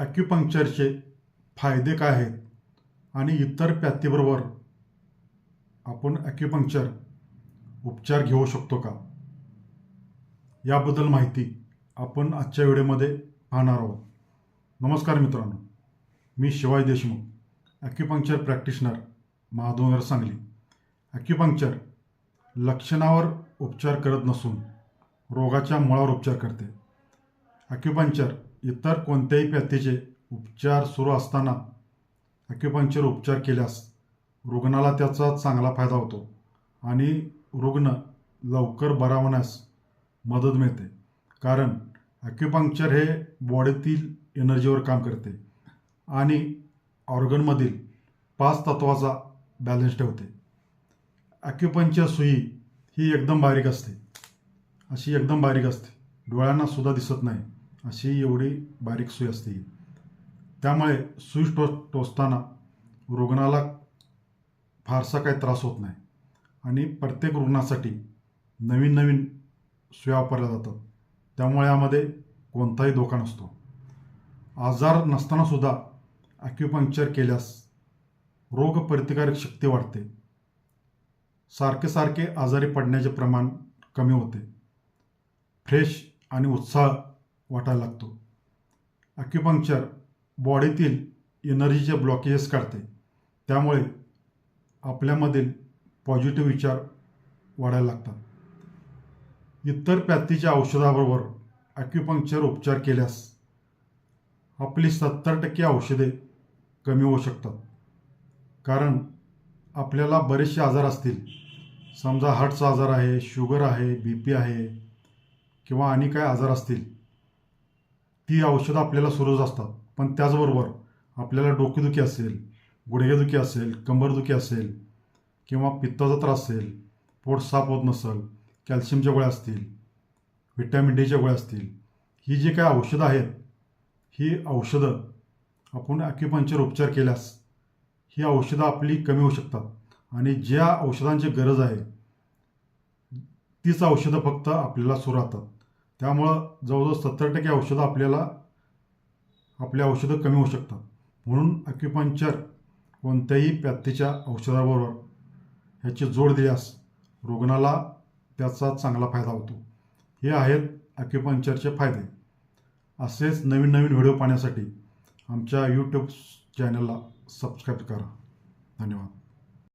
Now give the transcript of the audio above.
ॲक्युपंक्चरचे फायदे काय आहेत? आणि इतर पॅथीबरोबर आपण ॲक्युपंक्चर उपचार घेऊ शकतो का? याबद्दल माहिती आपण आजच्या व्हिडिओमध्ये पाहणार आहोत. नमस्कार मित्रांनो. मी Shivay Deshmukh acupuncture practitioner Mahadhonagar Sangli. Acupuncture लक्षणावर उपचार करत नसून रोगाच्या मुळावर उपचार करते. ॲक्युपंक्चर इतर कोणत्याही पॅथीचे उपचार सुरू असताना ॲक्युपंक्चर उपचार केल्यास रुग्णाला त्याचा चांगला फायदा होतो आणि रुग्ण लवकर बरा होण्यास मदत मिळते. कारण ॲक्युपंक्चर हे बॉडीतील एनर्जीवर काम करते आणि ऑर्गनमधील पाच तत्वाचा बॅलन्स ठेवते. ॲक्युपंक्चर सुई ही एकदम बारीक असते. अशी एकदम बारीक असते. डोळ्यांना सुद्धा दिसत नाही. अशी एवढी बारीक सुई असते. ही त्यामुळे सुई टो टोचताना रुग्णाला फारसा काही त्रास होत नाही. आणि प्रत्येक रुग्णासाठी नवीन नवीन सुया वापरल्या जातात. त्यामुळे यामध्ये कोणताही धोका नसतो. आजार नसतानासुद्धा ॲक्युपंक्चर केल्यास रोगप्रतिकारक शक्ती वाढते. सारखे सारखे आजारी पडण्याचे प्रमाण कमी होते. फ्रेश आणि उत्साह वाटायला लागतो. ॲक्युपंक्चर बॉडीतील एनर्जीचे ब्लॉकेजेस काढते. त्यामुळे आपल्यामधील पॉझिटिव्ह विचार वाढायला लागतात. इतर पॅथीच्या औषधाबरोबर ॲक्युपंक्चर उपचार केल्यास आपली सत्तर टक्के औषधे कमी होऊ शकतात. कारण आपल्याला बरेचसे आजार असतील. समजा हार्टचा आजार आहे शुगर आहे बी पी आहे किंवा आणि काय आजार असतील. ती औषधं आपल्याला सुरूच असतात. पण त्याचबरोबर आपल्याला डोकेदुखी असेल गुडघेदुखी असेल कंबरदुखी असेल किंवा पित्ताचा त्रास असेल पोट साफ होत नसेल कॅल्शियमच्या गोळ्या असतील व्हिटॅमिन डीच्या गोळ्या असतील ही जी काय औषधं आहेत ही औषधं आपण ॲक्युपंक्चर उपचार केल्यास ही औषधं आपली कमी होऊ शकतात. आणि ज्या औषधांची गरज आहे तीच औषधं फक्त आपल्याला सुरू राहतात. त्यामुळं जवळजवळ सत्तर टक्के औषधं आपल्याला आपली औषधं कमी होऊ शकतात. म्हणून अक्युपंक्चर कोणत्याही पॅथीच्या औषधाबरोबर ह्याची जोड दिल्यास रुग्णाला त्याचा चांगला फायदा होतो. हे आहेत अक्युपंक्चरचे फायदे. असेच नवीन नवीन व्हिडिओ पाहण्यासाठी आमच्या यूट्यूब चॅनलला सबस्क्राईब करा. धन्यवाद.